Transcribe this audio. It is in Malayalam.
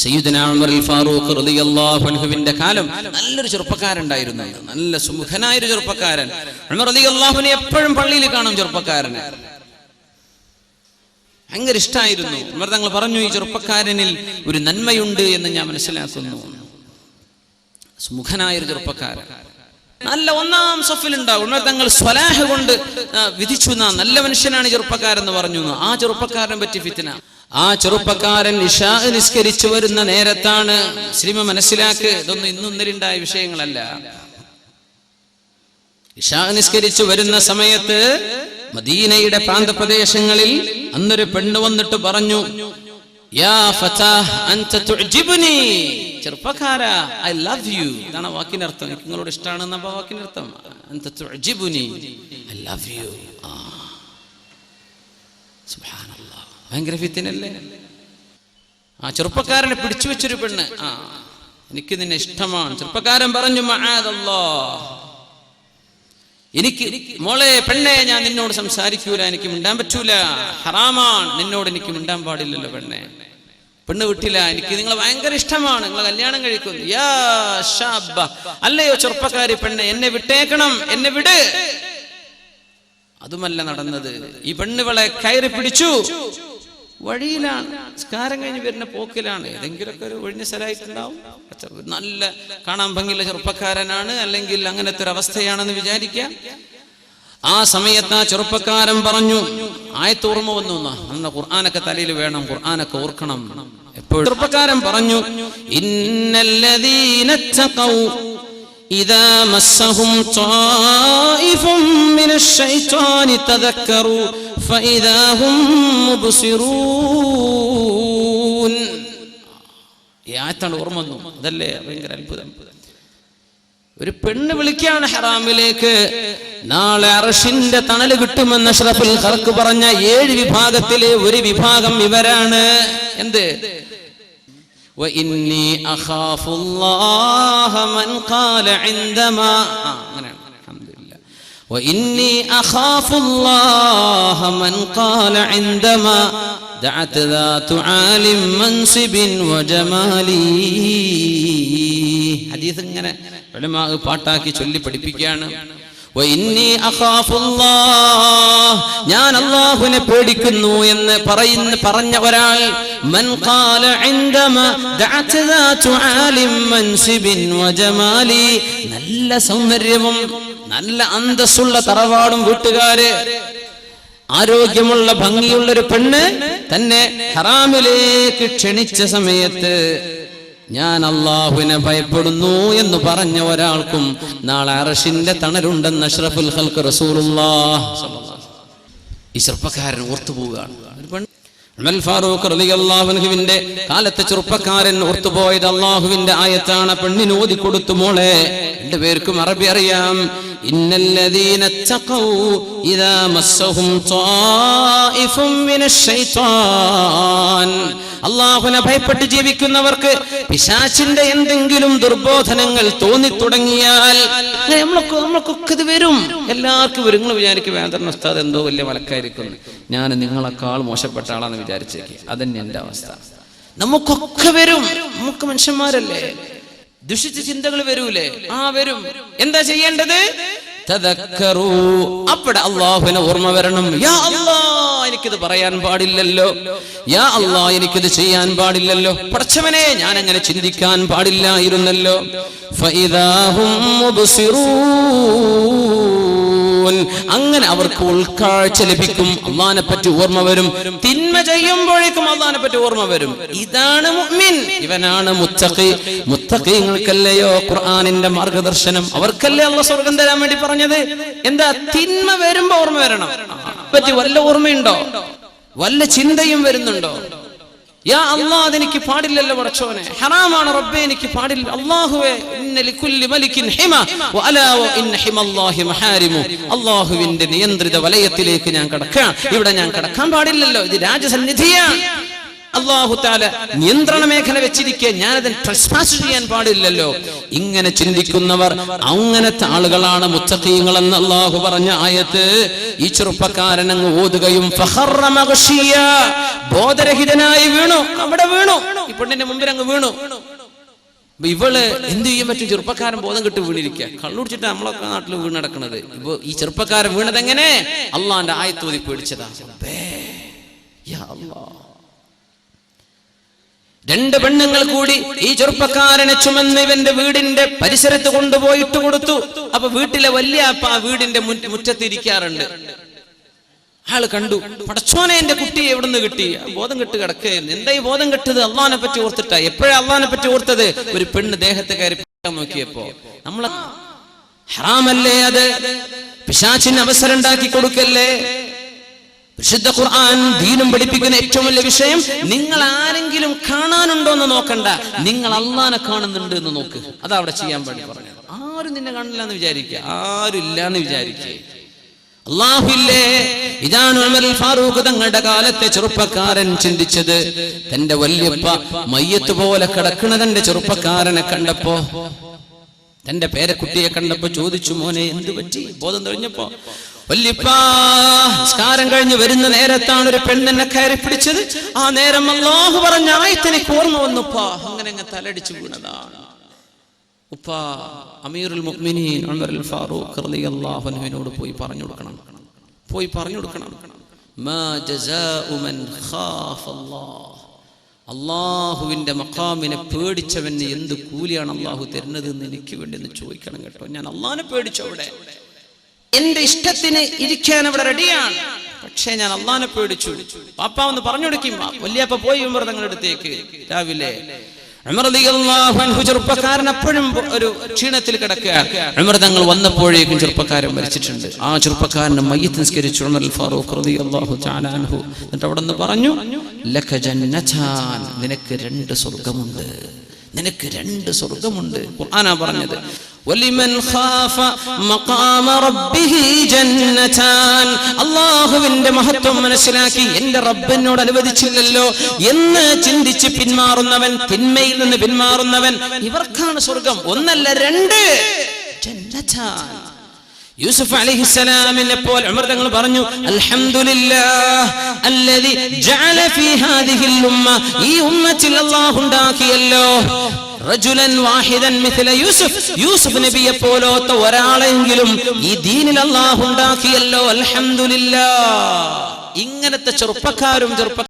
സയ്യിദുന ഉമർ ഫാറൂഖ് റളിയല്ലാഹു അൻഹുവിന്റെ കാലം നല്ലൊരു ചെറുപ്പക്കാരുണ്ടായിരുന്നു നല്ല സുമുഖനായ ഒരു ചെറുപ്പക്കാരൻ. ഉമർ റളിയല്ലാഹുവിനെ എപ്പോഴും പള്ളിയിൽ കാണും ചെറുപ്പക്കാരനെ. ഭയങ്കര ഇഷ്ടമായിരുന്നു ഉമർ തങ്ങൾ പറഞ്ഞു ഈ ചെറുപ്പക്കാരനിൽ ഒരു നന്മയുണ്ട് എന്ന് ഞാൻ മനസ്സിലാക്കുന്നു. സുമുഖനായ ഒരു ചെറുപ്പക്കാരൻ. നല്ല ഒന്നാം സഫിൽ ഉണ്ടാവും. തങ്ങൾ സ്വലാഹ കൊണ്ട് വിധിച്ചു നല്ല മനുഷ്യനാണ് ഈ ചെറുപ്പക്കാരെന്ന് പറഞ്ഞു. ആ ചെറുപ്പക്കാരനെ പറ്റി ഫിത്തിന ആ ചെറുപ്പക്കാരൻ ഇഷാ നിസ്കരിച്ചു വരുന്ന നേരത്താണ് സിനിമ മനസ്സിലാക്ക്. ഇതൊന്നും ഇന്നും ഇന്നലെ വിഷയങ്ങളല്ല. ഇഷാ നിസ്കരിച്ചു വരുന്ന സമയത്ത് മദീനയുടെ പ്രാന്തപ്രദേശങ്ങളിൽ അന്നൊരു പെണ്ണ് വന്നിട്ട് പറഞ്ഞു യാ ഫതാഹ് അൻത തുഅ്ജിബുനി ചെറുപ്പക്കാര ഐ ലവ് യു. ഇതാണ് വാക്കിന്റെ അർത്ഥം എനിക്ക് നിങ്ങളോട് ഇഷ്ടമാണെന്ന ആ വാക്കിന്റെ അർത്ഥം അൻത തുഅ്ജിബുനി ഐ ലവ് യു. ആ. സുബ്ഹാനല്ലാഹ് ഭയങ്കര ഫിത്തിനല്ലേ? ആ ചെറുപ്പക്കാരനെ പിടിച്ചു വെച്ചൊരു പെണ്ണ്. ആ എനിക്ക് നിന്നെ ഇഷ്ടമാണ്. ചെറുപ്പക്കാരൻ പറഞ്ഞു മആദല്ലാഹ് എനിക്ക് മോളെ പെണ്ണെ ഞാൻ നിന്നോട് സംസാരിക്കൂല എനിക്ക് മിണ്ടാൻ പറ്റൂല. ഹറാമാണ്. നിന്നോട് എനിക്ക് മിണ്ടാൻ പാടില്ലല്ലോ പെണ്ണെ. പെണ്ണ് വിട്ടില്ല. എനിക്ക് നിങ്ങളെ ഭയങ്കര ഇഷ്ടമാണ്. നിങ്ങളെ കല്യാണം കഴിക്കുന്നു. യാ അല്ലയോ ചെറുപ്പക്കാരി പെണ്ണെ എന്നെ വിട്ടേക്കണം. എന്നെ വിട്. അതുമല്ല നടന്നത്. ഈ പെണ്ണുകളെ കയറി പിടിച്ചു. വഴിയിലാണ് സ്കാരം കഴിഞ്ഞ് വരുന്ന പോക്കിലാണ്. ഏതെങ്കിലുമൊക്കെ ഒരു ഒഴിഞ്ഞ സ്ഥലമായിട്ടുണ്ടാവും. നല്ല കാണാൻ ഭംഗിയുള്ള ചെറുപ്പക്കാരനാണ് അല്ലെങ്കിൽ അങ്ങനത്തെ ഒരു അവസ്ഥയാണെന്ന് വിചാരിക്കാം. ആ സമയത്ത് ആ ചെറുപ്പക്കാരൻ പറഞ്ഞു ആയത്ത് ഓർമ്മ വന്നു. അന്ന് ഖുർആാനൊക്കെ തലയിൽ വേണം ഖുർആാനൊക്കെ ഓർക്കണം. എപ്പോഴും ചെറുപ്പക്കാരൻ പറഞ്ഞു ഇന്നല്ലതീനച്ചു إذا مسهم طائف من الشيطان تذكروا فإذا هم مبصرون ഈ ആയത്താണ് ഓർമ്മ വന്നു അതല്ലേ ഭയങ്കര അത്ഭുതം ഒരു പെണ്ണ് വിളിക്കാണ് ഹറാമിലേക്ക് നാളെ അറഷിന്റെ തണല് കിട്ടുമെന്ന് അഷ്റഫുൽ ഖൽക്ക് പറഞ്ഞ ഏഴ് വിഭാഗത്തിലെ ഒരു വിഭാഗം ഇവരാണ് എന്ത് അങ്ങനെയാണ്. الحمد لله. وإني أخاف الله من قال عندما دعت ذات عال منصب وجمالي حديث ഇങ്ങനെ ഉലമാ പാട്ടാക്കി ചൊല്ലി പഠിപ്പിക്കുകയാണ് وإني أخاف الله ഞാൻ അള്ളാഹുവിനെ പേടിക്കുന്നു എന്ന് പറയുന്ന പറഞ്ഞ ഒരാൾ നല്ല സൗന്ദര്യവും നല്ല അന്തസ്സുള്ള തറവാടും വീട്ടുകാര് ആരോഗ്യമുള്ള ഭംഗിയുള്ള ഒരു പെണ്ണ് തന്നെ ഹറാമിലേക്ക് ക്ഷണിച്ച സമയത്ത് ഞാൻ അള്ളാഹുവിനെ ഭയപ്പെടുന്നു എന്ന് പറഞ്ഞ ഒരാൾക്കും നാളെ അറഷിന്റെ തണലുണ്ടെന്ന് അഷ്റഫുൽ ഹൽക്ക് റസൂറുള്ള ഈ ചെറുപ്പക്കാരൻ ഓർത്തുപോവുകയാണ് ഉമർ ഫാറൂഖ് റളിയല്ലാഹു അൻഹുവിന്റെ കാലത്തെ ചെറുപ്പക്കാരൻ ഓർത്തുപോയത് അള്ളാഹുവിന്റെ ആയത്താണ്. പെണ്ണിന് ഓതി കൊടുത്തു മോളെ. രണ്ടു പേർക്കും അറബി അറിയാം. ഇന്നല്ലദീന اتقوا ഇദാ മസ്സഹും طائف من الشيطان അള്ളാഹുനെ ഭയപ്പെട്ട് ജീവിക്കുന്നവർക്ക് പിശാചിന്റെ എന്തെങ്കിലും ദുർബോധനങ്ങൾ തോന്നി തുടങ്ങിയാൽ നമ്മളൊക്കെ നമ്മൾക്കൊക്കെ ഇത് വരും. എല്ലാവർക്കും വരും. നിങ്ങൾ വിചാരിക്കും വേദന ഉസ്താദ് എന്തോ വലിയ മലക്കായിരിക്കുന്നു ഞാൻ നിങ്ങളെക്കാൾ മോശപ്പെട്ട ആളാന്ന് വിചാരിച്ചേക്ക്. അതന്നെ എന്റെ അവസ്ഥ. നമുക്കൊക്കെ വരും. നമുക്ക് മനുഷ്യന്മാരല്ലേ? ദുഷിച്ച ചിന്തകൾ വരൂലേ? ആ വരും. എന്താ ചെയ്യേണ്ടത്. അവിടെ അള്ളാഹുവിനെ ഓർമ്മ വരണം. യാ അല്ലാ എനിക്കിത് പറയാൻ പാടില്ലല്ലോ. യാ അല്ലാ എനിക്കിത് ചെയ്യാൻ പാടില്ലല്ലോ. പടച്ചവനെ ഞാൻ അങ്ങനെ ചിന്തിക്കാൻ പാടില്ലായിരുന്നല്ലോ. ഫൈദാഹും. അങ്ങനെ അവർക്ക് ഉൾക്കാഴ്ച ലഭിക്കും. അള്ളഹാനെ പറ്റി ഓർമ്മ വരും. തിന്മ ചെയ്യുമ്പോഴേക്കും അള്ളഹാനെ പറ്റി ഓർമ്മ വരും. ഇതാണ് മുഅ്മിൻ. ഇവനാണ് മുത്തഖി. മുത്തഖിങ്ങൾക്കല്ലയോ ഖുർആനിന്റെ മാർഗദർശനം? അവർക്കല്ലേ അള്ള സ്വർഗം തരാൻ വേണ്ടി പറഞ്ഞത്? എന്താ തിന്മ വരുമ്പോ ഓർമ്മ വരണം. പറ്റി വല്ല ഓർമ്മയുണ്ടോ? വല്ല ചിന്തയും വരുന്നുണ്ടോ? യാ അല്ലാ അതെനിക്ക് പാടില്ലല്ലോ പടച്ചോനെ ഹറാമാണ് റബ്ബേ എനിക്ക് പാടില്ല. മഹാരിമു. അല്ലാഹുവിന്റെ നിയന്ത്രിത വലയത്തിലേക്ക് ഞാൻ കടക്കാം ഇവിടെ ഞാൻ കടക്കാൻ പാടില്ലല്ലോ. ഇത് രാജസന്നിധിയാണ്. അള്ളാഹു താല നിയന്ത്രണ മേഖല വെച്ചിരിക്കെ ഞാനതിന് ട്രസ്പാസ് ചെയ്യാൻ പാടില്ലല്ലോ. ഇങ്ങനെ ചിന്തിക്കുന്നവർ അങ്ങനത്തെ ആളുകളാണ് മുത്തഖീങ്ങൾ എന്ന് അള്ളാഹു പറഞ്ഞ ആയത്ത്. ഈ ചെറുപ്പക്കാരൻ അങ്ങ് ഓതുകയും. ബോധരഹിതനായി വീണു അവിടെ വീണു ഈ പെണ്ണിന്റെ മുമ്പിൽ അങ്ങ് വീണു. ഇവൾ എന്ത് ചെയ്യാൻ പറ്റും? ചെറുപ്പക്കാരൻ ബോധം കെട്ട് വീണിരിക്കുക. കള്ളുടിച്ചിട്ട് നമ്മളൊക്കെ നാട്ടിൽ വീണ് നടക്കുന്നത് ഇപ്പൊ ഈ ചെറുപ്പക്കാരൻ വീണത് എങ്ങനെ അള്ളാന്റെ ആയത്തോതി പേടിച്ചതാ. യാ. രണ്ട് പെണ്ണുങ്ങൾ കൂടി ഈ ചെറുപ്പക്കാരനെ ചുമന്ന് ഇവന്റെ വീടിന്റെ പരിസരത്ത് കൊണ്ടുപോയിട്ട് കൊടുത്തു. അപ്പൊ വീട്ടിലെ വലിയ അപ്പ ആ വീടിന്റെ മുറ്റ- മുറ്റത്തിരിക്കാറുണ്ട് ആൾ കണ്ടു. പടച്ചോനെ എന്റെ കുട്ടി എവിടുന്ന് കിട്ടി? ബോധം കെട്ട് കിടക്കുകയായിരുന്നു. എന്താ ഈ ബോധം കെട്ടത്? അള്ളഹാനെ പറ്റി ഓർത്തിട്ടാ. എപ്പോഴാ അള്ളഹാനെ പറ്റി ഓർത്തത്? ഒരു പെണ്ണ് ദേഹത്തെ കയറി നോക്കിയപ്പോ. നമ്മളെ ഹറാമല്ലേ അത്? പിശാച്ചിന് അവസരം ഉണ്ടാക്കി കൊടുക്കല്ലേ? വിശുദ്ധ ഖുർആൻ ദീനും പഠിപ്പിക്കുന്ന ഏറ്റവും വലിയ വിഷയം നിങ്ങൾ ആരെങ്കിലും കാണാനുണ്ടോ എന്ന് നോക്കണ്ട. നിങ്ങൾ അള്ളാനെ കാണുന്നുണ്ട് എന്ന് നോക്ക്. അതാ അവിടെ ചെയ്യാൻ വേണ്ടി പറഞ്ഞത്. ആരും നിന്നെ കാണില്ല എന്ന് വിചാരിക്കുക. ആരും ഇല്ല എന്ന് വിചാരിക്കുക. അള്ളാഹുല്ലേ ഇതാണ് ഉമർ ഫാറൂഖ് തങ്ങളുടെ കാലത്തെ ചെറുപ്പക്കാരൻ ചിന്തിച്ചത്. തന്റെ വല്യപ്പ മയ്യത്ത് പോലെ കിടക്കുന്ന തന്റെ ചെറുപ്പക്കാരനെ കണ്ടപ്പോ തന്റെ പേരക്കുട്ടിയെ കണ്ടപ്പോ ചോദിച്ചു മോനെ എന്ത് പറ്റി? ബോധം തെളിഞ്ഞപ്പോ? സ്കാരം കഴിഞ്ഞ് വരുന്ന നേരത്താണ് ഒരു പെണ്ണെന്നെ കയറി പിടിച്ചത്. ആ നേരം അല്ലാഹു പറഞ്ഞ ആയത്തിനെ ഓർമ്മ വന്നുപ്പാ അങ്ങനെ അങ്ങ് തലടിച്ചു വീണതാണ്. ഉപ്പ അമീറുൽ മുഅ്മിനീൻ ഫാറൂഖ് റളിയല്ലാഹു പോയി പറഞ്ഞു കൊടുക്കണം. പോയി പറഞ്ഞു കൊടുക്കണം. മാ ജസാഉ മൻ ഖാഫ അല്ലാഹ്. മക്കാമിനെ പേടിച്ചവന് എന്ത് കൂലിയാണ് അള്ളാഹു തരുന്നത് എന്ന് എനിക്ക് വേണ്ടി ചോദിക്കണം കേട്ടോ. ഞാൻ അള്ളാഹിനെ പേടിച്ചു അവിടെ. എന്റെ ഇഷ്ടത്തിന് ഇരിക്കാൻ അവിടെ റെഡിയാണ്. പക്ഷേ ഞാൻ അള്ളഹാനെ പേടിച്ചു. പാപ്പ ഒന്ന് പറഞ്ഞു കൊടുക്കും വല്യപ്പ പോയി ഉമർ തങ്ങളുടെ അടുത്തേക്ക്. രാവിലെ ചെറുപ്പക്കാരൻ അപ്പോഴും ഒരു ക്ഷീണത്തിൽ കിടക്കുക. ഉമർ തങ്ങൾ വന്നപ്പോഴേക്കും ചെറുപ്പക്കാരൻ മരിച്ചിട്ടുണ്ട്. ആ ചെറുപ്പക്കാരനെ മയ്യത്ത് നിസ്കരിച്ചു ഫാറൂഖ് എന്നിട്ട് അവിടെ നിന്ന് പറഞ്ഞു നിനക്ക് രണ്ട് സ്വർഗമുണ്ട് നിനക്ക് രണ്ട് സ്വർഗമുണ്ട് ഖുർആനാ പറഞ്ഞത്. വലിമൻ ഖാഫ മഖാമ ربه جنتان. അല്ലാഹുവിന്റെ മഹത്വം മനസ്സിലാക്കി എന്റെ റബ്ബിനോട് അനുവദിച്ചില്ലല്ലോ എന്ന് ചിന്തിച്ച് പിന്മാറുന്നവൻ തിന്മയിൽ നിന്ന് പിന്മാറുന്നവൻ ഇവർക്കാണ് സ്വർഗം. ഒന്നല്ല രണ്ട്. ജന്നതാൻ യൂസുഫ് അലൈഹിസ്സലാമിനെ പോലെ ഉമർ തങ്ങൾ പറഞ്ഞു അൽഹംദുലില്ലാഹ് അല്ലദി ജഅല ഫീ ഹാദിഹിൽ ഉമ്മ. ഈ ഉമ്മത്തിൽ റജുലൻ വാഹിദൻ മിഥല യൂസുഫ്. യൂസുഫ് നബിയെ പോലോത്ത ഒരാളെങ്കിലും ഈ ദീനിൽ അള്ളാഹുണ്ടാക്കിയല്ലോ അൽഹംദുലില്ലാ. ഇങ്ങനത്തെ ചെറുപ്പക്കാരും ചെറുപ്പ